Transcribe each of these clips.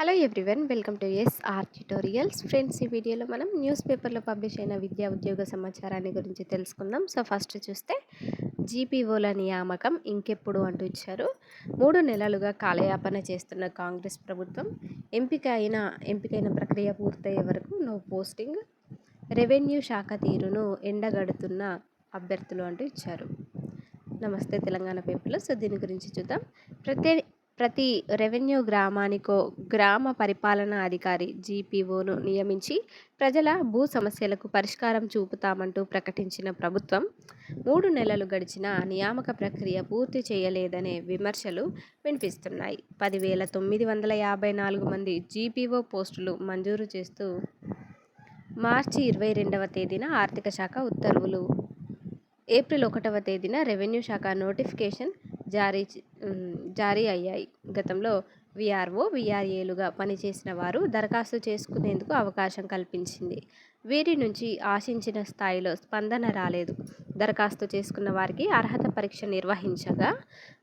Hello everyone welcome to S R tutorials friends ఈ వీడియోలో మనం న్యూస్ పేపర్లో పబ్లిష్ అయిన విద్యా ఉద్యోగ సమాచారాన్ని గురించి తెలుసుకుందాం. సో ఫస్ట్ చూస్తే జీపీఓల నియామకం ఇంకెప్పుడు అంటూ ఇచ్చారు. మూడు నెలలుగా కాలయాపన చేస్తున్న కాంగ్రెస్ ప్రభుత్వం ఎంపిక అయిన ఎంపికైన ప్రక్రియ పూర్తయ్యే వరకు నో పోస్టింగ్ రెవెన్యూ శాఖ తీరును ఎండగడుతున్న అభ్యర్థులు అంటూ ఇచ్చారు. నమస్తే తెలంగాణ పేపర్లో. సో దీని గురించి చూద్దాం. ప్రతి ప్రతి రెవెన్యూ గ్రామానికో గ్రామ పరిపాలనా అధికారి జీపీఓను నియమించి ప్రజల భూ సమస్యలకు పరిష్కారం చూపుతామంటూ ప్రకటించిన ప్రభుత్వం మూడు నెలలు గడిచిన నియామక ప్రక్రియ పూర్తి చేయలేదనే విమర్శలు వినిపిస్తున్నాయి. పదివేల తొమ్మిది వందల యాభై నాలుగు మంది జీపీఓ పోస్టులు మంజూరు చేస్తూ మార్చి ఇరవై రెండవ తేదీన ఆర్థిక శాఖ ఉత్తర్వులు. ఏప్రిల్ ఒకటవ తేదీన రెవెన్యూ శాఖ నోటిఫికేషన్ జారీ జారీ అయ్యాయి. గతంలో విఆర్ఓ విఆర్ఏలుగా పనిచేసిన వారు దరఖాస్తు చేసుకునేందుకు అవకాశం కల్పించింది. వీరి నుంచి ఆశించిన స్థాయిలో స్పందన రాలేదు. దరఖాస్తు చేసుకున్న వారికి అర్హత పరీక్ష నిర్వహించగా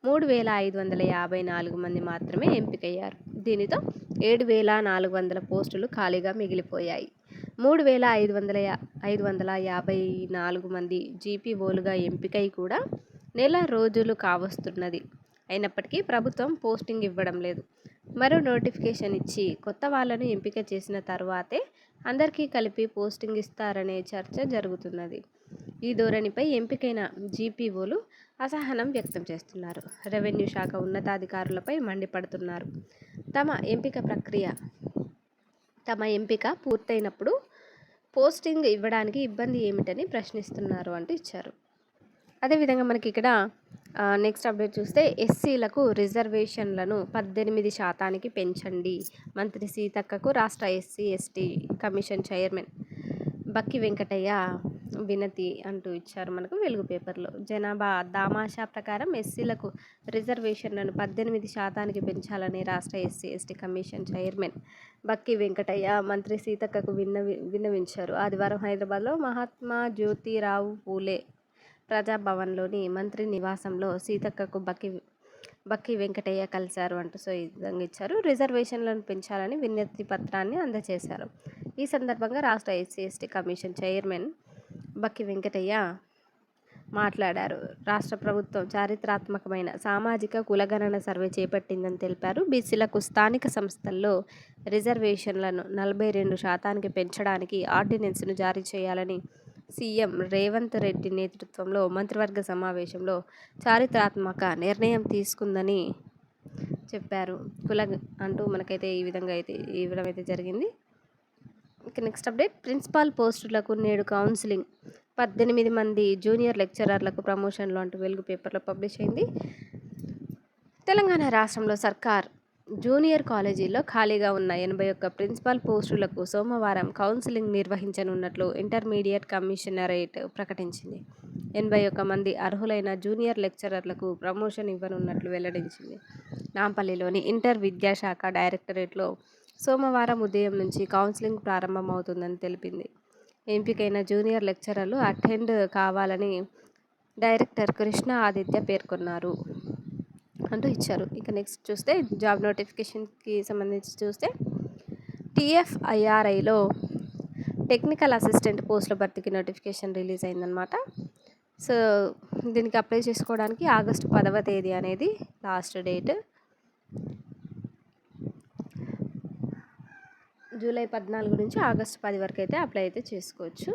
మూడు వేల ఐదు వందల యాభై నాలుగు మంది మాత్రమే ఎంపికయ్యారు. దీనితో ఏడు వేల నాలుగు వందల పోస్టులు ఖాళీగా మిగిలిపోయాయి. మూడు వేల ఐదు వందల ఐదు వందల యాభై నాలుగు మంది జీపీఓలుగా ఎంపికై కూడా నెల రోజులు కావస్తున్నది. అయినప్పటికీ ప్రభుత్వం పోస్టింగ్ ఇవ్వడం లేదు. మరో నోటిఫికేషన్ ఇచ్చి కొత్త వాళ్ళను ఎంపిక చేసిన తర్వాతే అందరికీ కలిపి పోస్టింగ్ ఇస్తారనే చర్చ జరుగుతున్నది. ఈ ధోరణిపై ఎంపికైన జీపీఓలు అసహనం వ్యక్తం చేస్తున్నారు. రెవెన్యూ శాఖ ఉన్నతాధికారులపై మండిపడుతున్నారు. తమ ఎంపిక ప్రక్రియ తమ ఎంపిక పూర్తయినప్పుడు పోస్టింగ్ ఇవ్వడానికి ఇబ్బంది ఏమిటని ప్రశ్నిస్తున్నారు అంటూ ఇచ్చారు. అదేవిధంగా మనకి ఇక్కడ నెక్స్ట్ అప్డేట్ చూస్తే ఎస్సీలకు రిజర్వేషన్లను పద్దెనిమిది శాతానికి పెంచండి. మంత్రి సీతక్కకు రాష్ట్ర SC ST commission chairman Bakki Venkataiah వినతి అంటూ ఇచ్చారు మనకు వెలుగు పేపర్లో. జనాభా దామాషా ప్రకారం ఎస్సీలకు రిజర్వేషన్లను పద్దెనిమిది శాతానికి పెంచాలని రాష్ట్ర SC ST commission chairman Bakki Venkataiah మంత్రి సీతక్కకు విన్న విన్నవించారు. ఆదివారం హైదరాబాద్లో మహాత్మా జ్యోతిరావు పూలే ప్రజాభవన్లోని మంత్రి నివాసంలో సీతక్కకు బక్కి బక్కి వెంకటయ్య కలిశారు అంటూ సో ఈ విధంగా ఇచ్చారు. రిజర్వేషన్లను పెంచాలని విజ్ఞప్తి పత్రాన్ని అందజేశారు. ఈ సందర్భంగా రాష్ట్ర SC ST commission chairman Bakki Venkataiah మాట్లాడారు. రాష్ట్ర ప్రభుత్వం చారిత్రాత్మకమైన సామాజిక కులగణన సర్వే చేపట్టిందని తెలిపారు. బీసీలకు స్థానిక సంస్థల్లో రిజర్వేషన్లను నలభై రెండు శాతానికి పెంచడానికి ఆర్డినెన్స్ను జారీ చేయాలని సీఎం రేవంత్ రెడ్డి నేతృత్వంలో మంత్రివర్గ సమావేశంలో చారిత్రాత్మక నిర్ణయం తీసుకుందని చెప్పారు. కుల అంటూ మనకైతే ఈ విధంగా అయితే ఇవ్వడం అయితే జరిగింది. ఇక నెక్స్ట్ అప్డేట్. ప్రిన్సిపాల్ పోస్టులకు నేడు కౌన్సిలింగ్. పద్దెనిమిది మంది జూనియర్ లెక్చరర్లకు ప్రమోషన్లు అంటూ వెలుగు పేపర్లో పబ్లిష్ అయింది. తెలంగాణ రాష్ట్రంలో సర్కార్ జూనియర్ కాలేజీలో ఖాళీగా ఉన్న ఎనభై ఒక్క ప్రిన్సిపాల్ పోస్టులకు సోమవారం కౌన్సిలింగ్ నిర్వహించనున్నట్లు ఇంటర్మీడియట్ కమిషనరేట్ ప్రకటించింది. ఎనభై ఒక్క మంది అర్హులైన జూనియర్ లెక్చరర్లకు ప్రమోషన్ ఇవ్వనున్నట్లు వెల్లడించింది. నాంపల్లిలోని ఇంటర్ విద్యాశాఖ డైరెక్టరేట్లో సోమవారం ఉదయం నుంచి కౌన్సిలింగ్ ప్రారంభమవుతుందని తెలిపింది. ఎంపికైన జూనియర్ లెక్చరర్లు అటెండ్ కావాలని డైరెక్టర్ కృష్ణ ఆదిత్య పేర్కొన్నారు. అంటూ ఇచ్చారు. ఇక నెక్స్ట్ చూస్తే జాబ్ నోటిఫికేషన్కి సంబంధించి చూస్తే టీఎఫ్ఐఆర్ఐలో టెక్నికల్ అసిస్టెంట్ పోస్టుల భర్తీకి నోటిఫికేషన్ రిలీజ్ అయిందనమాట సో దీనికి అప్లై చేసుకోవడానికి ఆగస్టు పదవ తేదీ అనేది లాస్ట్ డేట్ జూలై పద్నాలుగు నుంచి ఆగస్టు పది వరకు అయితే అప్లై అయితే చేసుకోవచ్చు.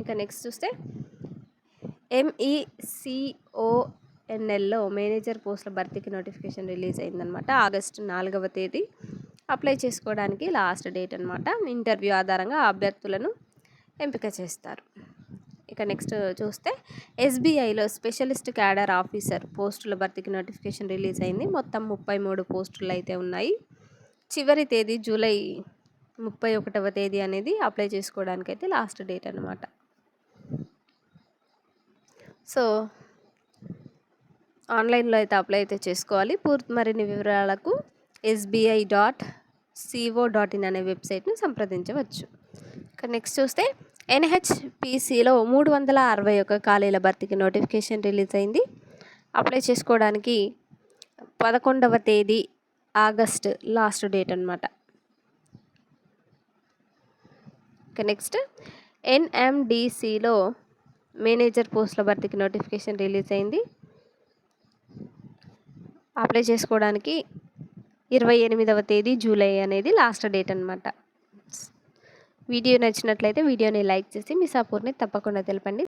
ఇక నెక్స్ట్ చూస్తే ఎంఈసిఓ ఎన్ఎల్లో మేనేజర్ పోస్టుల భర్తీకి నోటిఫికేషన్ రిలీజ్ అయిందనమాట. ఆగస్టు నాలుగవ తేదీ అప్లై చేసుకోవడానికి లాస్ట్ డేట్ అనమాట ఇంటర్వ్యూ ఆధారంగా అభ్యర్థులను ఎంపిక చేస్తారు. ఇక నెక్స్ట్ చూస్తే ఎస్బీఐలో స్పెషలిస్ట్ క్యాడర్ ఆఫీసర్ పోస్టుల భర్తీకి నోటిఫికేషన్ రిలీజ్ అయింది. మొత్తం ముప్పై మూడు పోస్టులు అయితే ఉన్నాయి. చివరి తేదీ జూలై ముప్పై ఒకటవ తేదీ అనేది అప్లై చేసుకోవడానికి అయితే లాస్ట్ డేట్ అనమాట సో ఆన్లైన్లో అయితే అప్లై అయితే చేసుకోవాలి. పూర్తి మరిన్ని వివరాలకు SBI dot C O dot in అనే వెబ్సైట్ని సంప్రదించవచ్చు. ఇక నెక్స్ట్ చూస్తే ఎన్హెచ్పిసిలో మూడు వందల అరవై ఒక ఖాళీల భర్తీకి నోటిఫికేషన్ రిలీజ్ అయింది. అప్లై చేసుకోవడానికి పదకొండవ తేదీ ఆగస్ట్ లాస్ట్ డేట్ అనమాట ఇక నెక్స్ట్ ఎన్ఎండిసిలో మేనేజర్ పోస్టుల భర్తీకి నోటిఫికేషన్ రిలీజ్ అయింది. అప్లై చేసుకోవడానికి ఇరవై ఎనిమిదవ తేదీ జూలై అనేది లాస్ట్ డేట్ అనమాట వీడియో నచ్చినట్లయితే వీడియోని లైక్ చేసి మీ సపోర్ట్ని తప్పకుండా తెలపండి.